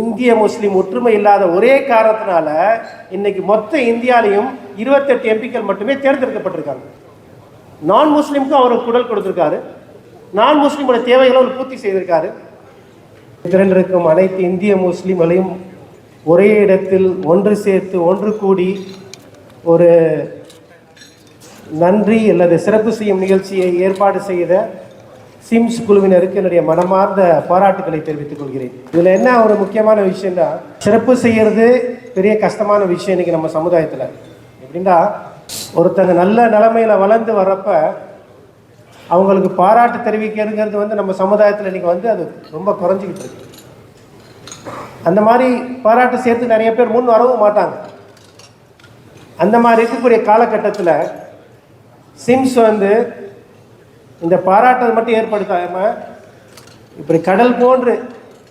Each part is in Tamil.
இந்திய முஸ்லீம் ஒற்றுமை இல்லாத ஒரே காரணத்தினால இன்னைக்கு மொத்த இந்தியாலையும் இருபத்தெட்டு எம்பிக்கள் மட்டுமே தேர்ந்தெடுக்கப்பட்டிருக்காங்க. நான் முஸ்லீமுக்கும் அவர் குடல் கொடுத்துருக்காரு. நான் முஸ்லீமோட தேவைகளை அவர் பூர்த்தி செய்திருக்காரு. திரண்டிருக்கும் அனைத்து இந்திய முஸ்லீம்களையும் ஒரே இடத்தில் ஒன்று சேர்த்து ஒன்று கூடி ஒரு நன்றி அல்லது சிறப்பு செய்யும் நிகழ்ச்சியை ஏற்பாடு செய்த சிம்ஸ் குழுவினருக்கு என்னுடைய மனமார்ந்த பாராட்டுகளை தெரிவித்துக் கொள்கிறேன். இதில் என்ன ஒரு முக்கியமான விஷயம்னா சிறப்பு செய்யறது பெரிய கஷ்டமான விஷயம் இன்னைக்கு நம்ம சமுதாயத்தில். எப்படின்னா ஒருத்தங்க நல்ல நிலைமையில வளர்ந்து வர்றப்ப அவங்களுக்கு பாராட்டு தெரிவிக்கிறதுங்கிறது வந்து நம்ம சமுதாயத்தில் இன்னைக்கு வந்து அது ரொம்ப குறைஞ்சிக்கிட்டு இருக்கு. அந்த மாதிரி பாராட்டு சேர்த்து நிறைய பேர் முன் வரவும் மாட்டாங்க. அந்த மாதிரி இருக்கக்கூடிய காலகட்டத்தில் சிம்ஸ் வந்து இந்த பாராட்டை மட்டும் ஏற்படுத்தாம இப்படி கடல் போன்று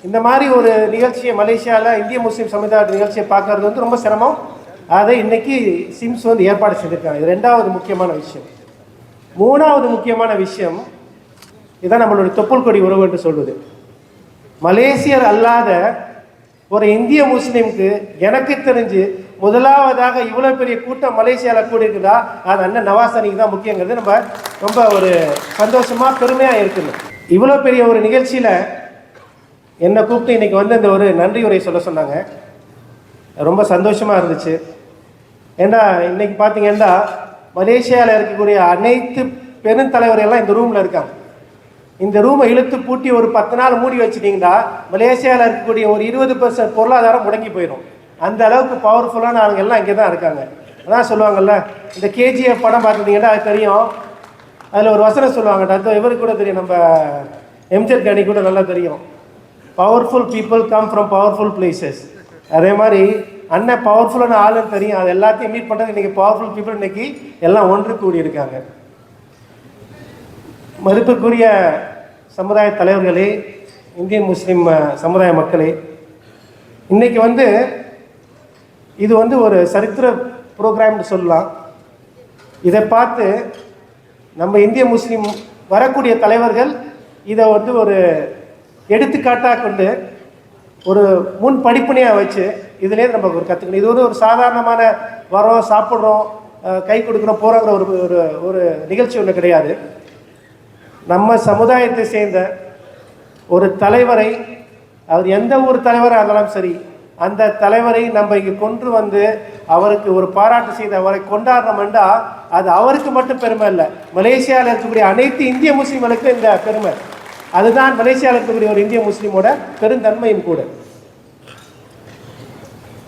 இந்த மாதிரி ஒரு நிகழ்ச்சியை மலேசியாவில் இந்திய முஸ்லீம் சமுதாய நிகழ்ச்சியை பார்க்கறது வந்து ரொம்ப சிரமம். அதை இன்னைக்கு சிம்ஸ் வந்து ஏற்பாடு செஞ்சுருக்காங்க. இது ரெண்டாவது முக்கியமான விஷயம். மூணாவது முக்கியமான விஷயம் இதான் நம்மளுடைய தொப்புள் கொடி உறவு என்று சொல்வது. மலேசியர் அல்லாத ஒரு இந்திய முஸ்லீமுக்கு எனக்கு தெரிஞ்சு முதலாவதாக இவ்வளோ பெரிய கூட்டம் மலேசியாவில் கூடியிருக்குதா? அது அண்ணன் நவாஸ் அணிக்கு தான் முக்கியங்கிறது. நம்ம ரொம்ப ஒரு சந்தோஷமாக பெருமையாக இருக்குது. இவ்வளோ பெரிய ஒரு நிகழ்ச்சியில் என்னை கூப்பிட்டு இன்றைக்கி வந்து இந்த ஒரு நன்றி உரை சொல்ல சொன்னாங்க. ரொம்ப சந்தோஷமாக இருந்துச்சு. ஏன்னா இன்றைக்கி பார்த்தீங்கன்னா மலேசியாவில் இருக்கக்கூடிய அனைத்து பெருந்தலைவர் எல்லாம் இந்த ரூமில் இருக்காங்க. இந்த ரூமை இழுத்து பூட்டி ஒரு பத்து நாள் மூடி வச்சிட்டிங்கன்னா மலேசியாவில் இருக்கக்கூடிய ஒரு இருபது பர்சன்ட் பொருளாதாரம் முடங்கி போயிடும் அந்த அளவுக்கு பவர்ஃபுல்லான ஆளுங்க எல்லாம் இங்கே தான் இருக்காங்க. அதான் சொல்லுவாங்கல்ல இந்த கேஜிஎஃப் படம் பார்த்துட்டீங்கன்னா அது தெரியும். அதில் ஒரு வசனம் சொல்லுவாங்க அது இவருக்கு கூட தெரியும் நம்ம எம்ஜிஆர் கணி கூட நல்லா தெரியும். Powerful people come from powerful places அதே மாதிரி அண்ணன் பவர்ஃபுல்லான ஆளுன்னு தெரியும். அது எல்லாத்தையும் மீட் பண்ணுறது இன்றைக்கி பவர்ஃபுல் பீப்புள் இன்னைக்கு எல்லாம் ஒன்று கூடி இருக்காங்க மதிப்புக்குரிய சமுதாய தலைவர்களே இந்தியன் முஸ்லீம் சமுதாய மக்களே இன்னைக்கு வந்து இது வந்து ஒரு சரித்திர ப்ரோக்ராம்னு சொல்லலாம். இதை பார்த்து நம்ம இந்திய முஸ்லீம் வரக்கூடிய தலைவர்கள் இதை வந்து ஒரு எடுத்துக்காட்டாக கொண்டு ஒரு முன் படிப்பினையாக வச்சு இதுலேயே நம்ம ஒரு கற்றுக்கணும் இது வந்து ஒரு சாதாரணமான வரோம் சாப்பிட்றோம் கை கொடுக்குறோம் போகிறோங்கிற ஒரு ஒரு ஒரு நிகழ்ச்சி ஒன்று கிடையாது. நம்ம சமுதாயத்தை சேர்ந்த ஒரு தலைவரை அவர் எந்த ஒரு தலைவராக இருந்தாலும் சரி அந்த தலைவரை நம்ம இங்கே கொண்டு வந்து அவருக்கு ஒரு பாராட்டு செய்து அவரை கொண்டாடுறோம்டா அது அவருக்கு மட்டும் பெருமை இல்லை மலேசியாவில் இருக்கக்கூடிய அனைத்து இந்திய முஸ்லீம்களுக்கும் இந்த பெருமை. அதுதான் மலேசியாவில் இருக்கக்கூடிய ஒரு இந்திய முஸ்லீமோட பெருந்தன்மையும் கூட.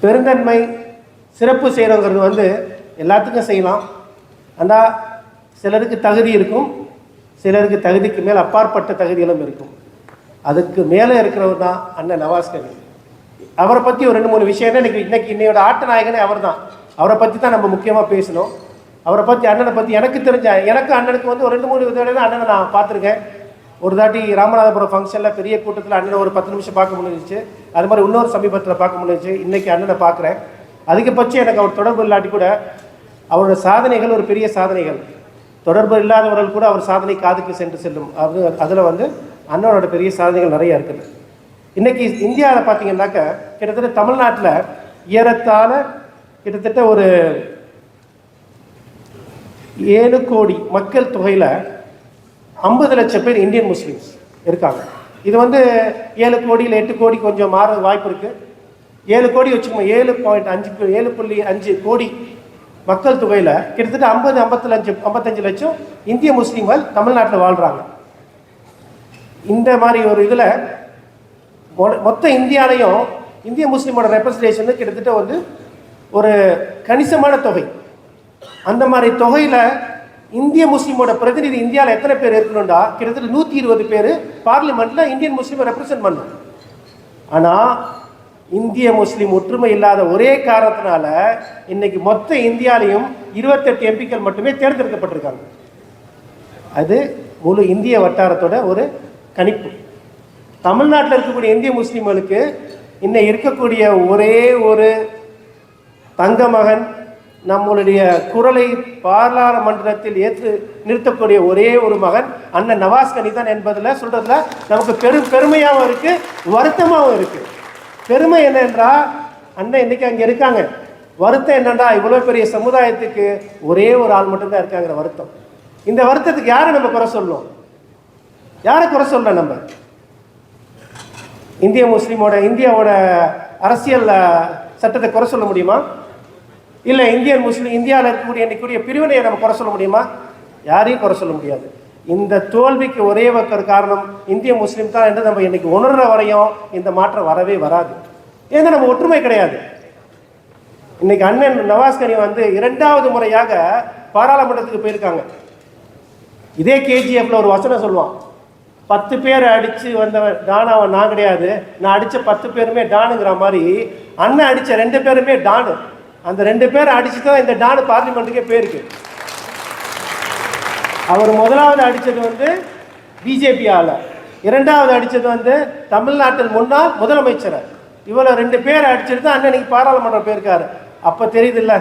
பெருந்தன்மை சிறப்பு செய்கிறோங்கிறது வந்து எல்லாத்துக்கும் செய்யலாம். ஆனால் சிலருக்கு தகுதி இருக்கும் சிலருக்கு தகுதிக்கு மேல் அப்பாற்பட்ட தகுதிகளும் இருக்கும். அதுக்கு மேலே இருக்கிறவர் தான் அண்ணன் நவாஸ் அவரை பற்றி ஒரு ரெண்டு மூணு விஷயம் என்ன இன்னைக்கு இன்னையோட ஆட்ட நாயகனே அவர் தான் அவரை பற்றி தான் நம்ம முக்கியமாக பேசணும். அவரை பற்றி அண்ணனை பற்றி எனக்கு தெரிஞ்ச எனக்கு அண்ணனுக்கு வந்து ஒரு ரெண்டு மூணு தடவை தான் அண்ணனை நான் பார்த்துருக்கேன். ஒரு தாட்டி ராமநாதபுரம் ஃபங்க்ஷனில் பெரிய கூட்டத்தில் அண்ணனை ஒரு பத்து நிமிஷம் பார்க்க முடிஞ்சிச்சு. அது மாதிரி இன்னொரு சமீபத்தில் பார்க்க முடிஞ்சிச்சு. இன்னைக்கு அண்ணனை பார்க்குறேன். அதிகபட்சம் எனக்கு அவர் தொடர்பு இல்லாட்டி கூட அவரோட சாதனைகள் ஒரு பெரிய சாதனைகள். தொடர்பு இல்லாதவர்கள் கூட அவர் சாதனை காதுக்கு சென்று செல்லும். அது அதில் வந்து அண்ணனோட பெரிய சாதனைகள் நிறைய இருக்குது. இன்னைக்கு இந்தியாவில் பார்த்தீங்கன்னாக்க கிட்டத்தட்ட தமிழ்நாட்டில் ஏறத்தாழ கிட்டத்தட்ட ஒரு ஏழு கோடி மக்கள் தொகையில் ஐம்பது லட்சம் பேர் இந்தியன் முஸ்லீம்ஸ் இருக்காங்க. இது வந்து ஏழு கோடியில் எட்டு கோடி கொஞ்சம் மாற வாய்ப்பு இருக்குது ஏழு கோடி வச்சுக்கோங்க ஏழு பாயிண்ட் அஞ்சு ஏழு புள்ளி அஞ்சு கோடி மக்கள் தொகையில் கிட்டத்தட்ட ஐம்பது ஐம்பத்தஞ்சு ஐம்பத்தஞ்சு லட்சம் இந்திய முஸ்லீம்கள் தமிழ்நாட்டில் வாழ்கிறாங்க இந்த மாதிரி ஒரு இதில் மொத்த இந்தியாலையும் இந்திய முஸ்லீமோட ரெப்ரசன்டேஷன் கிட்டத்தட்ட வந்து ஒரு கணிசமான தொகை. அந்த மாதிரி தொகையில் இந்திய முஸ்லீமோட பிரதிநிதி இந்தியாவில் எத்தனை பேர் இருக்கணும்டா? கிட்டத்தட்ட நூற்றி இருபது பேர் பார்லிமெண்ட்டில் இந்தியன் முஸ்லீமை ரெப்ரசன்ட் பண்ணும் ஆனால் இந்திய முஸ்லீம் ஒற்றுமை இல்லாத ஒரே காரணத்தினால இன்னைக்கு மொத்த இந்தியாலையும் இருபத்தெட்டு எம்பிக்கள் மட்டுமே தேர்ந்தெடுக்கப்பட்டிருக்காங்க. அது முழு இந்திய வட்டாரத்தோட ஒரு கணிப்பு. தமிழ்நாட்டில் இருக்கக்கூடிய இந்திய முஸ்லீம்களுக்கு இன்னும் இருக்கக்கூடிய ஒரே ஒரு தங்க மகன் நம்மளுடைய குரலை பாராளுமன்றத்தில் ஏற்று நிறுத்தக்கூடிய ஒரே ஒரு மகன் அண்ணன் நவாஸ் கனிதான் என்பதில் சொல்கிறதுல நமக்கு பெரும் பெருமையாகவும் இருக்குது வருத்தமாகவும் இருக்குது பெருமை என்னென்றால் அண்ணன் இன்னைக்கு அங்கே இருக்காங்க? வருத்தம் என்னன்னா இவ்வளோ பெரிய சமுதாயத்துக்கு ஒரே ஒரு ஆள் மட்டும்தான் இருக்காங்கிற வருத்தம். இந்த வருத்தத்துக்கு யாரை நம்ம குறை சொல்லணும் யாரை குறை சொல்லலாம் நம்ம? இந்திய முஸ்லீமோட இந்தியாவோட அரசியல் சட்டத்தை குறை சொல்ல முடியுமா? இல்லை இந்தியன் முஸ்லீம் இந்தியாவில் இருக்கக்கூடிய இன்னைக்குரிய பிரிவினையை நம்ம குறை சொல்ல முடியுமா? யாரையும் குறை சொல்ல முடியாது. இந்த தோல்விக்கு ஒரே ஒரு காரணம் இந்திய முஸ்லீம் தான் என்று நம்ம இன்னைக்கு உணர்ற வரையும் இந்த மாற்றம் வரவே வராது. ஏன்னா நம்ம ஒற்றுமை கிடையாது. இன்னைக்கு அண்ணன் நவாஸ் கனி வந்து இரண்டாவது முறையாக பாராளுமன்றத்துக்கு போயிருக்காங்க. இதே கேஜிஎஃப்ல ஒரு வசனம் சொல்லுவான். பத்து பேர் அடிச்சு வந்தவன் டான் அவன் நான் கிடையாது. நான் அடித்த பத்து பேருமே டானுங்கிற மாதிரி அண்ணன் அடித்த ரெண்டு பேருமே டானு. அந்த ரெண்டு பேரை அடிச்சு தான் இந்த டானு பார்லிமெண்ட்டுக்கே போயிருக்கு. அவர் முதலாவது அடிச்சது வந்து பிஜேபி ஆள இரண்டாவது அடிச்சது வந்து தமிழ்நாட்டில் முன்னாள் முதலமைச்சரை. இவ்வளோ ரெண்டு பேர் அடிச்சிட்டு தான் அண்ணன் இன்னைக்கு பாராளுமன்றம் போயிருக்காரு. அப்போ தெரியுதுல்ல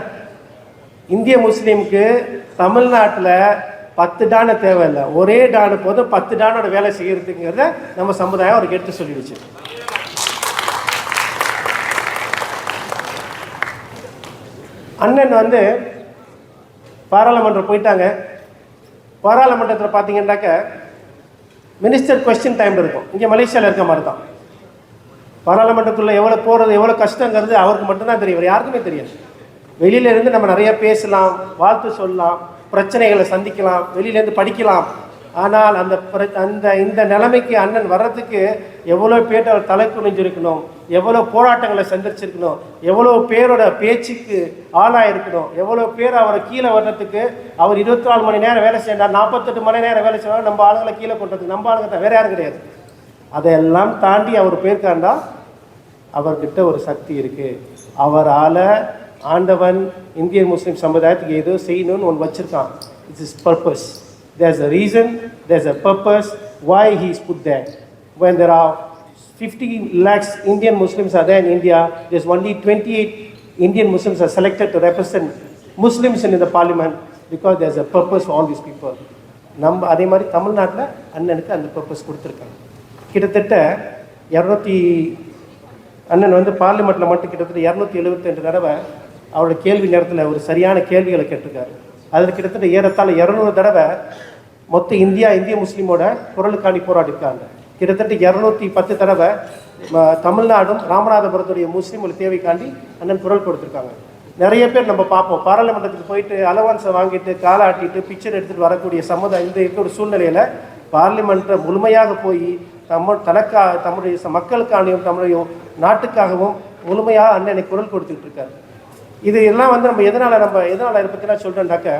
இந்திய முஸ்லீமுக்கு தமிழ்நாட்டில் பத்து டானை தேவையில்லை. ஒரே டானு போதும் பத்து டானோட வேலை செய்யறதுங்கிறத நம்ம சமுதாயம் அவருக்கு எடுத்து சொல்லிடுச்சு அண்ணன் வந்து பாராளுமன்றம் போயிட்டாங்க. பாராளுமன்றத்தில் பார்த்தீங்கன்னாக்க மினிஸ்டர் கொஸ்டின் டைம் இருக்கும். இங்கே மலேசியாவில் இருக்க மாதிரி தான் பாராளுமன்றத்துக்குள்ளே எவ்வளோ போகிறது எவ்வளோ கஷ்டங்கிறது அவருக்கு மட்டும்தான் தெரியும். யாருக்குமே தெரியாது. வெளியில இருந்து நம்ம நிறைய பேசலாம் வாழ்த்து சொல்லலாம். பிரச்சனைகளை சந்திக்கலாம் வெளியிலேருந்து படிக்கலாம். ஆனால் அந்த பிர- அந்த இந்த நிலைமைக்கு அண்ணன் வர்றதுக்கு எவ்வளோ பேர் அவர் தலை குனிஞ்சிருக்கணும் எவ்வளோ போராட்டங்களை சந்திச்சிருக்கணும் எவ்வளோ பேரோட பேச்சுக்கு ஆளாயிருக்கணும் எவ்வளோ பேர் அவரை கீழே வர்றதுக்கு அவர் இருபத்தி நாலு மணி நேரம் வேலை செய்யறார் நாற்பத்தெட்டு மணி நேரம் வேலை செய்யறாரு நம்ம ஆளுங்களை கீழே கொண்டதுக்கு நம்ம ஆளுங்க தான் வேற யாரும் கிடையாது. அதையெல்லாம் தாண்டி அவர் போயிருக்காண்டா அவர்கிட்ட ஒரு சக்தி இருக்குது அவரால் ஆண்டவன் இந்தியன் முஸ்லீம் சமுதாயத்துக்கு ஏதோ செய்யணும்னு ஒன்று வச்சுருக்கான் it's is purpose there's a reason there's a purpose why he's put that when there are fifteen lakhs Indian Muslims அதே in India there's only twenty eight Indian Muslims are selected to represent Muslims in இந்த parliament because there's a purpose all this people நம்ம அதே மாதிரி தமிழ்நாட்டில் அண்ணனுக்கு அந்த பர்பஸ் கொடுத்துருக்காங்க கிட்டத்தட்ட இரநூத்தி அண்ணன் வந்து பார்லிமெண்ட்டில் மட்டும் கிட்டத்தட்ட இரநூத்தி எழுபத்தி ரெண்டு தடவை அவரோட கேள்வி நேரத்தில் ஒரு சரியான கேள்விகளை கேட்டிருக்காரு. அதில் கிட்டத்தட்ட ஏறத்தாழ இரநூறு தடவை மொத்த இந்தியா இந்திய முஸ்லீமோட குரலுக்காண்டி போராடிருக்காங்க கிட்டத்தட்ட இரநூத்தி பத்து தடவை தமிழ்நாடும் ராமநாதபுரத்துடைய முஸ்லீம்கள் தேவைக்காண்டி அண்ணன் குரல் கொடுத்துருக்காங்க. நிறைய பேர் நம்ம பார்ப்போம். பாராளுமன்றத்துக்கு போயிட்டு அலவன்ஸை வாங்கிட்டு காலாட்டிட்டு பிக்சர் எடுத்துகிட்டு வரக்கூடிய சமுதாயம் இந்த இருக்கிற ஒரு சூழ்நிலையில் பார்லிமெண்ட்டை முழுமையாக போய் தமிழ் தனக்கா தம்முடைய ச- மக்களுக்காகவும் தம்முடைய நாட்டுக்காகவும் முழுமையாக அண்ணனை குரல் கொடுத்துக்கிட்டு இருக்காரு. இது எல்லாம் வந்து நம்ம எதனால் நம்ம எதனால் இதை பற்றிலாம் சொல்கிறேன்னாக்க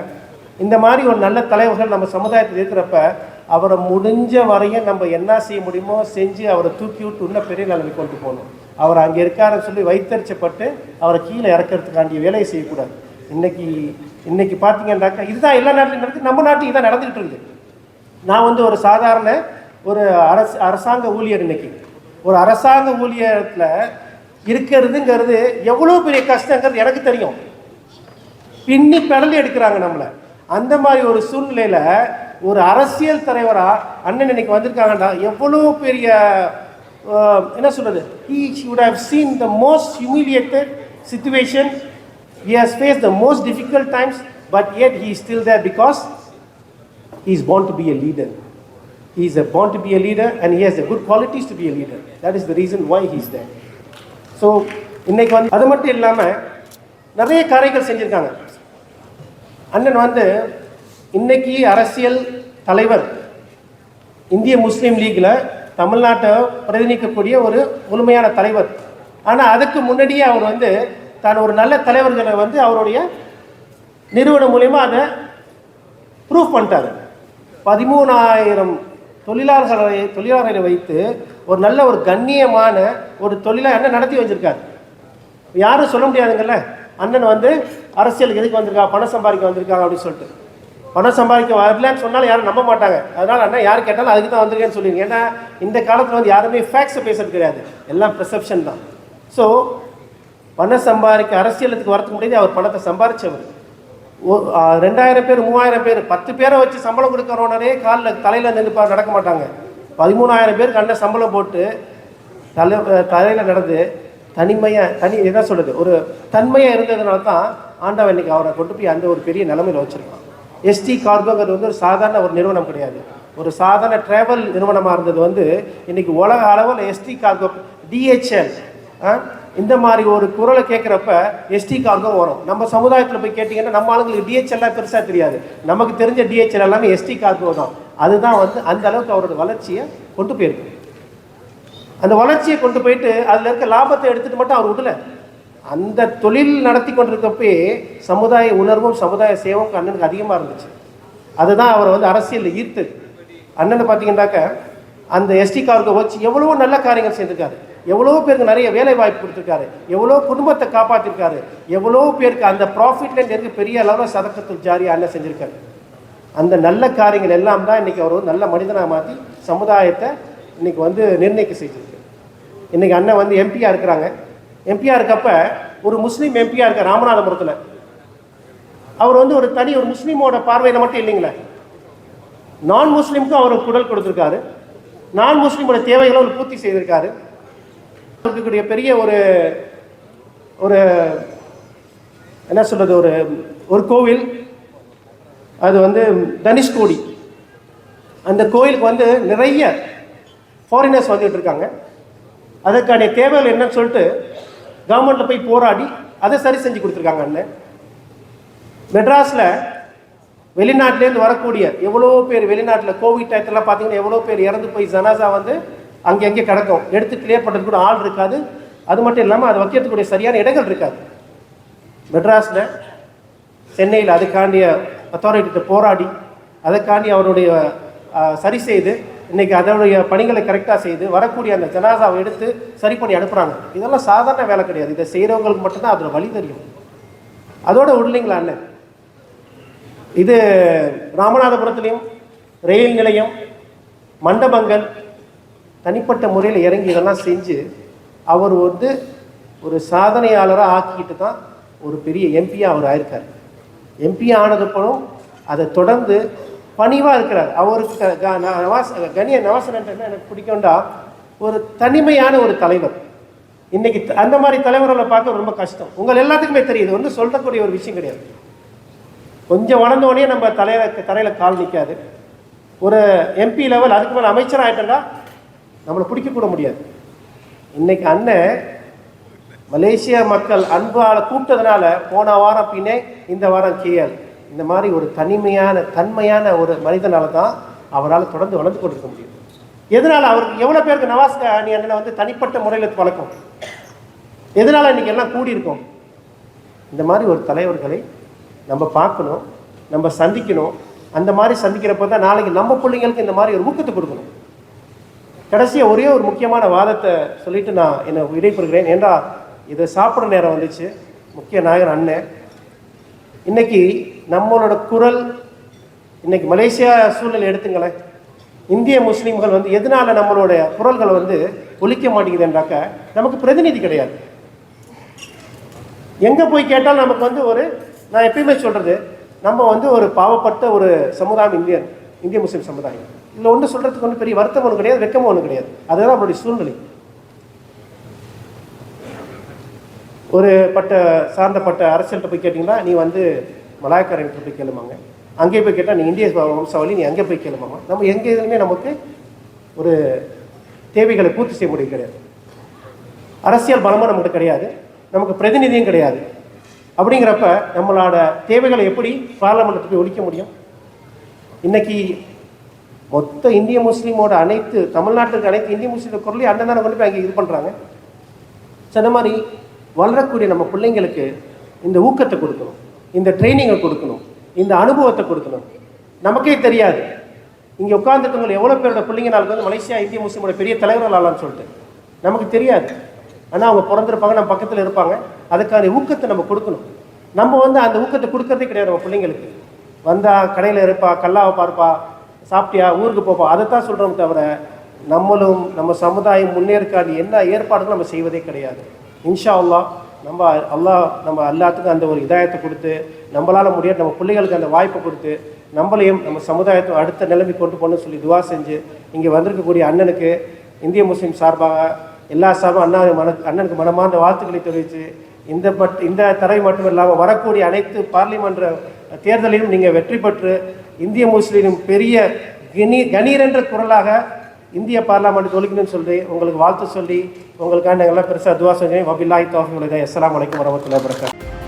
இந்த மாதிரி ஒரு நல்ல தலைவர்கள் நம்ம சமுதாயத்தில் இருக்கிறப்ப அவரை முடிஞ்ச வரையும் நம்ம என்ன செய்ய முடியுமோ செஞ்சு அவரை தூக்கி விட்டு இன்னும் பெரிய நிலைமை கொண்டு போகணும். அவர் அங்கே இருக்காருன்னு சொல்லி வைத்தறிச்சப்பட்டு அவரை கீழே இறக்கிறதுக்காண்டிய வேலையை செய்யக்கூடாது. இன்னைக்கு இன்னைக்கு பார்த்தீங்கன்னாக்கா இதுதான் எல்லா நாட்டிலும் நடக்குது நம்ம நாட்டில் இதான் நடந்துகிட்டு இருக்குது. நான் வந்து ஒரு சாதாரண ஒரு அரசு அரசாங்க ஊழியர் இன்னைக்கு. ஒரு அரசாங்க ஊழியத்தில் இருக்கிறதுங்கிறது எவ்வளோ பெரிய கஷ்டங்கிறது எனக்கு தெரியும் பின்னி பெடல் எடுக்கிறாங்க நம்மளை அந்த மாதிரி ஒரு சூழ்நிலையில் ஒரு அரசியல் தலைவராக அண்ணன் இன்னைக்கு வந்திருக்காங்கன்னா எவ்வளோ பெரிய என்ன சொல்கிறது he should have seen the most humiliated situation he has face the most difficult times but yet he still there because he is bound to be a leader he is a bound to be a leader and he has a good qualities to be a leader that is the reason why he is there so இன்னைக்கு வந்து அது மட்டும் இல்லாமல் நிறைய காரியங்கள் செஞ்சுருக்காங்க. அண்ணன் வந்து இன்னைக்கு அரசியல் தலைவர். இந்திய முஸ்லீம் லீக்ல தமிழ்நாட்டை பிரதிநிதிக்கக்கூடிய ஒரு முழுமையான தலைவர். ஆனால் அதுக்கு முன்னாடியே அவர் வந்து தான் ஒரு நல்ல தலைவர்களை வந்து அவருடைய நிறுவனம் மூலயமா அதை ப்ரூவ் பண்ணிட்டாரு. பதிமூணாயிரம் தொழிலாளர்களை தொழிலாளர்களை வைத்து ஒரு நல்ல ஒரு கண்ணியமான ஒரு தொழிலை என்ன நடத்தி வச்சிருக்காரு. யாரும் சொல்ல முடியாதுங்கல்ல? அண்ணன் வந்து அரசியலுக்கு எதுக்கு வந்திருக்கா? பணம் சம்பாதிக்க வந்திருக்காங்க அப்படின்னு சொல்லிட்டு. பணம் சம்பாதிக்க வரலன்னு சொன்னாலும் யாரும் நம்ப மாட்டாங்க. அதனால் அண்ணன் யார் கேட்டாலும் அதுக்கு தான் வந்திருக்கேன்னு சொல்லிடுங்க. ஏன்னா இந்த காலத்தில் வந்து யாருமே ஃபேக்ஸை பேசுறது கிடையாது. எல்லாம் பெர்செப்ஷன் தான். ஸோ பணம் சம்பாதிக்க அரசியலுக்கு வரத்துக்கு முடியாது அவர் பணத்தை சம்பாதிச்சவர். ரெண்டாயிரம் பேர் மூவாயிரம் பேர் பத்து பேரை வச்சு சம்பளம் கொடுக்குறவனே காலில் தலையில் நின்று நடக்க மாட்டாங்க. பதிமூணாயிரம் பேர் கண்ண சம்பளம் போட்டு தலை தலையில் நடந்து தனிமையாக தனி என்ன சொல்கிறது ஒரு தன்மையாக இருந்ததுனால தான் ஆண்டவன் இன்னைக்கு அவரை கொண்டு போய் அந்த ஒரு பெரிய நிலைமையில் வச்சுருக்கான். எஸ்டி கார்கோங்கிறது வந்து ஒரு சாதாரண ஒரு நிறுவனம் கிடையாது. ஒரு சாதாரண ட்ராவல் நிறுவனமாக இருந்தது வந்து இன்றைக்கி உலக அளவில் எஸ்டி கார்கோ டிஹெச்எல் இந்த மாதிரி ஒரு குரலை கேட்குறப்ப எஸ்டி கார்கோ வரும். நம்ம சமுதாயத்தில் போய் கேட்டிங்கன்னா நம்ம ஆளுங்களுக்கு டிஹெச்எல்லாம் பெருசாக தெரியாது. நமக்கு தெரிஞ்ச டிஹெச்எல் எல்லாமே எஸ்டி கார்கோ தான். அதுதான் வந்து அந்த அளவுக்கு அவரோட வளர்ச்சியை கொண்டு போயிருக்கு. அந்த வளர்ச்சியை கொண்டு போயிட்டு அதில் இருக்க லாபத்தை எடுத்துட்டு மட்டும் அவர் விடல. அந்த தொழில் நடத்தி கொண்டிருக்கப்பே சமுதாய உணர்வும் சமுதாய சேவம் அண்ணனுக்கு அதிகமாக இருந்துச்சு. அதுதான் அவரை வந்து அரசியலில் ஈர்த்து அண்ணனை பார்த்தீங்கன்னாக்க அந்த எஸ்டி காருக்கு வச்சு எவ்வளவோ நல்ல காரியங்கள் செய்திருக்காரு. எவ்வளோ பேருக்கு நிறைய வேலை வாய்ப்பு கொடுத்துருக்காரு. எவ்வளோ குடும்பத்தை காப்பாற்றிருக்காரு எவ்வளோ பேருக்கு அந்த ப்ராஃபிட்லேருந்து பெரிய அளவில் சதக்கத்தில் ஜாரி அண்ணன் செஞ்சுருக்காரு. அந்த நல்ல காரியங்கள் எல்லாம் தான் இன்றைக்கி அவர் ஒரு நல்ல மனிதனாக மாற்றி சமுதாயத்தை இன்னைக்கு வந்து நிர்ணயிக்க செஞ்சிருக்கு இன்றைக்கி அண்ணன் வந்து எம்பியாக இருக்கிறாங்க. எம்பியாக இருக்கப்ப ஒரு முஸ்லீம் எம்பியாக இருக்க ராமநாதபுரத்தில். அவர் வந்து ஒரு தனி ஒரு முஸ்லீமோட பார்வையில் மட்டும் இல்லைங்களே. நான் முஸ்லீமுக்கும் அவர் குடல் கொடுத்துருக்காரு. நான் முஸ்லீமோட தேவைகளை அவர் பூர்த்தி செய்திருக்காரு. இருக்கக்கூடிய பெரிய ஒரு ஒரு என்ன சொல்கிறது ஒரு ஒரு கோவில் அது வந்து தனுஷ்கோடி அந்த கோயிலுக்கு வந்து நிறைய ஃபாரினர்ஸ் வந்துட்டு இருக்காங்க. அதற்கான தேவைகள் என்னன்னு சொல்லிட்டு கவர்மெண்ட்டில் போய் போராடி அதை சரி செஞ்சு கொடுத்துருக்காங்க அண்ணன். மெட்ராஸில் வெளிநாட்டிலேருந்து வரக்கூடிய எவ்வளோ பேர் வெளிநாட்டில் கோவிட் டயத்துலாம் பார்த்தீங்கன்னா எவ்வளோ பேர் இறந்து போய் ஜனாசா வந்து அங்கே எங்கே கிடக்கும். எடுத்து கிளியர் பண்ணுறது கூட ஆள் இருக்காது. அது மட்டும் இல்லாமல் அதை வைக்கிறதுக்குரிய சரியான இடங்கள் இருக்காது. மெட்ராஸில் சென்னையில் அதுக்காண்டிய அத்தாரிட்டிகிட்ட போராடி அதற்காண்டி அவருடைய சரி செய்து இன்னைக்கு அதனுடைய பணிகளை கரெக்டாக செய்து வரக்கூடிய அந்த ஜனாசாவை எடுத்து சரி பண்ணி அனுப்புகிறாங்க இதெல்லாம் சாதாரண வேலை கிடையாது. இதை செய்கிறவங்களுக்கு மட்டும்தான் அதில் வழி தெரியும். அதோட விடலைங்களா அண்ணன்? இது ராமநாதபுரத்துலேயும் ரயில் நிலையம் மண்டபங்கள் தனிப்பட்ட முறையில் இறங்கி இதெல்லாம் செஞ்சு அவர் வந்து ஒரு சாதனையாளராக ஆக்கிக்கிட்டு தான் ஒரு பெரிய எம்பியாக அவர் ஆயிருக்கார். எம்பி ஆனதுப்பனும் அதை தொடர்ந்து பணிவாக இருக்கிறார். அவருக்கு க- நவாஸ் கணிய நவாசன் என்ன எனக்கு பிடிக்கும்டா ஒரு தனிமையான ஒரு தலைவர். இன்னைக்கு த- அந்த மாதிரி தலைவர்களை பார்க்க ரொம்ப கஷ்டம். உங்கள் எல்லாத்துக்குமே தெரியுது வந்து சொல்லக்கூடிய ஒரு விஷயம் கிடையாது. கொஞ்சம் வளர்ந்தோடனே நம்ம தலையில தரையில் கால் நிற்காது ஒரு எம்பி லெவல் அதுக்கு மேலே அமைச்சர் ஆகிட்டோம்னா நம்மளை பிடிக்க கூட முடியாது. இன்னைக்கு அண்ணன் மலேசிய மக்கள் அன்பால் கூப்பிட்டதுனால போன வாரம் பின்னே இந்த வாரம் கேஎல் இந்த மாதிரி ஒரு தனிமையான தன்மையான ஒரு மனிதனால தான் அவரால் தொடர்ந்து வளர்ந்து கொண்டிருக்க முடியும். எதனால் அவருக்கு எவ்வளோ பேருக்கு நவாஸ் அணி அண்ணனை வந்து தனிப்பட்ட முறையில் பழக்கம் எதனால இன்னைக்கு எல்லாம் கூடியிருக்கோம்? இந்த மாதிரி ஒரு தலைவர்களை நம்ம பார்க்கணும் நம்ம சந்திக்கணும். அந்த மாதிரி சந்திக்கிறப்ப தான் நாளைக்கு நம்ம பிள்ளைங்களுக்கு இந்த மாதிரி ஒரு ஊக்கத்தை கொடுக்கணும். கடைசியாக ஒரே ஒரு முக்கியமான வாதத்தை சொல்லிட்டு நான் என்னை விடைபெறுகிறேன். என்றால் இதை சாப்பிட்ற நேரம் வந்துச்சு. முக்கிய நாயகர் அண்ணன் இன்னைக்கு நம்மளோட குரல் இன்னைக்கு மலேசியா சூழ்நிலை எடுத்துங்களேன். இந்திய முஸ்லீம்கள் வந்து எதனால நம்மளோட குரல்களை வந்து ஒழிக்க மாட்டேங்குதுன்றாக்க நமக்கு பிரதிநிதி கிடையாது. எங்கே போய் கேட்டாலும் நமக்கு வந்து ஒரு நான் எப்பயுமே சொல்கிறது நம்ம வந்து ஒரு பாவப்பட்ட ஒரு சமுதாயம் இந்தியன் இந்திய முஸ்லீம் சமுதாயம். இதில் ஒன்று சொல்கிறதுக்கு ஒன்றும் பெரிய வருத்தம் ஒன்றும் கிடையாது வெக்கமும் ஒன்றும் கிடையாது. அதுதான் நம்மளுடைய சூழ்நிலை. ஒரு பட்ட சார்ந்தப்பட்ட அரசியல்கிட்ட போய் கேட்டிங்கன்னா நீ வந்து மலாயக்காரங்கிட்ட போய் கேளுமாங்க அங்கே போய் கேட்டால் நீ இந்திய வம்சாவளி நீ அங்கே போய் கேளுமாமா நம்ம எங்கே இதுலையுமே நமக்கு ஒரு தேவைகளை பூர்த்தி செய்ய முடியும் கிடையாது. அரசியல் பலமும் நம்மகிட்ட கிடையாது. நமக்கு பிரதிநிதியும் கிடையாது. அப்படிங்கிறப்ப நம்மளோட தேவைகளை எப்படி பார்லமெண்ட்டுக்கு போய் ஒழிக்க முடியும்? இன்னைக்கு மொத்த இந்திய முஸ்லீமோட அனைத்து தமிழ்நாட்டில் இருக்க அனைத்து இந்திய முஸ்லீம் குரலையும் அண்ணன் தானே கொண்டு போய் அங்கே இது பண்ணுறாங்க ஸோ அந்த மாதிரி வளரக்கூடிய நம்ம பிள்ளைங்களுக்கு இந்த ஊக்கத்தை கொடுக்கணும். இந்த ட்ரைனிங்கை கொடுக்கணும். இந்த அனுபவத்தை கொடுக்கணும். நமக்கே தெரியாது. இங்கே உட்காந்துருக்கவங்க எவ்வளோ பேரோட பிள்ளைங்க நாளுக்கு வந்து மலேசியா இந்திய முஸ்லீமோட பெரிய தலைவர்கள் ஆகலாம்னு சொல்லிட்டு. நமக்கு தெரியாது. ஆனால் அவங்க பிறந்திருப்பாங்க நம்ம பக்கத்தில் இருப்பாங்க. அதுக்கான ஊக்கத்தை நம்ம கொடுக்கணும். நம்ம வந்து அந்த ஊக்கத்தை கொடுக்கறதே கிடையாது நம்ம பிள்ளைங்களுக்கு. வந்தால் கடையில் இருப்பா கல்லாவை பார்ப்பா சாப்பிட்டியா ஊருக்கு போப்பா அதை தான் சொல்கிறோம் தவிர நம்மளும் நம்ம சமுதாயம் முன்னேற்காண்டி என்ன ஏற்பாடுகளும் நம்ம செய்வதே கிடையாது. இன்ஷா அல்லாஹ் நம்ம அல்லாஹ் நம்ம எல்லாத்துக்கும் அந்த ஒரு இதாயத்தை கொடுத்து நம்மளால் முடியாது நம்ம பிள்ளைகளுக்கு அந்த வாய்ப்பை கொடுத்து நம்மளையும் நம்ம சமுதாயத்தை அடுத்த நிலைமை கொண்டு போகணும்னு சொல்லி துவா செஞ்சு இங்கே வந்திருக்கக்கூடிய அண்ணனுக்கு இந்திய முஸ்லீம் சார்பாக எல்லா சார்பும் அண்ணா மன அண்ணனுக்கு மனமார்ந்த வாழ்த்துக்களை தெரிவித்து இந்த மட் இந்த தடவை மட்டும் இல்லாமல் வரக்கூடிய அனைத்து பார்லிமென்ற தேர்தலிலும் நீங்கள் வெற்றி பெற்று இந்திய முஸ்லீம் பெரிய கணி கணீர் என்ற குரலாக இந்திய பார்லாமெண்ட் ஒழிக்கணும்னு சொல்லி உங்களுக்கு வாழ்த்து சொல்லி உங்களுக்காக நாங்கள் எல்லாம் பெருசாக துவா செஞ்சேன் வபில்லாய் தோஃபி அஸ்ஸலாமு அலைக்கும் வரமத்துல வபரகாத்துஹு.